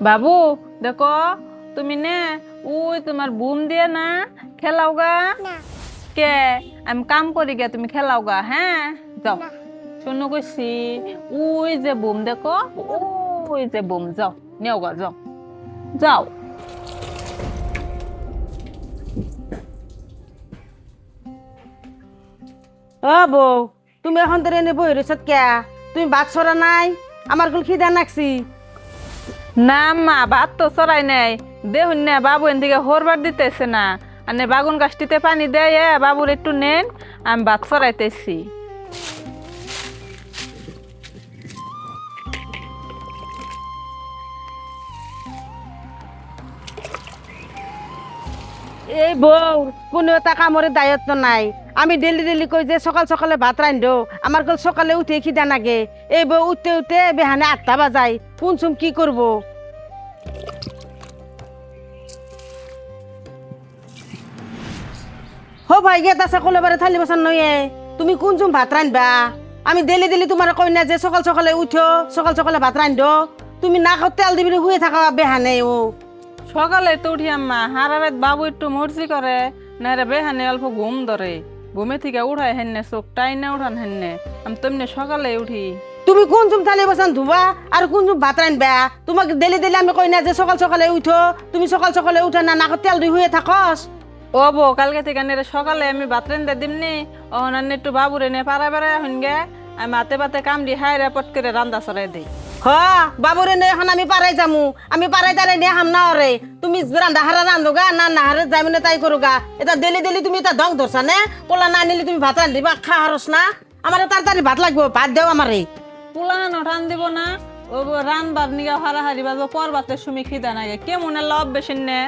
বাবু দেখো তুমি নে ওই তোমার বুম দিয়ে না খেলাও গা। কে? আমি কাম করি গে তুমি খেলাও গা হ্যাঁ? যাও। শোনো কইছি ওই যে বুম দেখো ওই যে বুম যাও নেও গা যাও। যাও। ও বউ তুমি এখন ধরে এনে বই রয়েছত কে? তুমি বাদ সরা নাই? আমার গুল খিদা নাকছি না, মা, ভাত তো চড়াই নেই। দেখুন না বাবু এন দিকে হরবার দিতেছে না। আর বাগুন গাছটিতে পানি দেয়, বাবুর একটু নেন, আমি ভাত চড়াইতেছি। এই বউ, কোনো এটা কামরে দায়িত্ব নাই। আমি ডেলি ডেলি কই যে সকাল সকালে ভাত রান্ধো আমার গল সকালে উঠে খিদা নাগে। এই বউ উঠতে উঠতে বেহানে আটটা বাজাই কোন চুম কি করব। হো ভাই গে তা সকলে বারে থালি বাসান নয়ে তুমি কোন চুম ভাত রান্ধবা আমি ডেলি ডেলি তোমার কই না যে সকাল সকালে উঠো, সকাল সকালে ভাত রান্ধো তুমি না খাও তেল দিবি শুয়ে থাকা বেহানে, ও। সকালে তো উঠি আম্মা হারা রাত বাবু একটু মর্জি করে না রে বেহানে অল্প ঘুম ধরে। ঘুমে থেকে উঠায় হেননে চোখ টাইনে উঠান হেননে। আমি তেমনি সকালে উঠি। তুমি কোন চুম থালি বাসান ধুবা আর কোন চুম ভাত রান্ধবা তোমাকে ডেলি ডেলি আমি কই না যে সকাল সকালে উঠো তুমি সকাল সকালে উঠো না নাকত তেল দি শুয়ে থাকস? ও বো কালকে থেকে নেরে সকালে আমি ভাত রান্ধে দিমনি। ও নান্নি একটু বাবুরে নে পাড়ায় পাড়ায় হইন গে আমি হাতে পাতে কাম দি হাই রে পট করে রান্দা সরাই দিই। হ, বাবুরে নে, এখন আমি পারাই যামু। আমি পারাই তারাই নে হাম না রে তুমি রান্দা হারা রান্ধো গা, না না হারে যাই মানে তাই করো গা। এটা ডেলি ডেলি তুমি এটা দং ধরছা নে? পোলা না নিলে তুমি ভাত রান্ধিবা, খা হারস না। আমার তাড়াতাড়ি ভাত লাগবে, ভাত দেও আমারে। না রান দিব না। ও রান বার নিগা হারা হারিবা পর বাতে সুমি খিদা না কে মনে লব বেশি নে?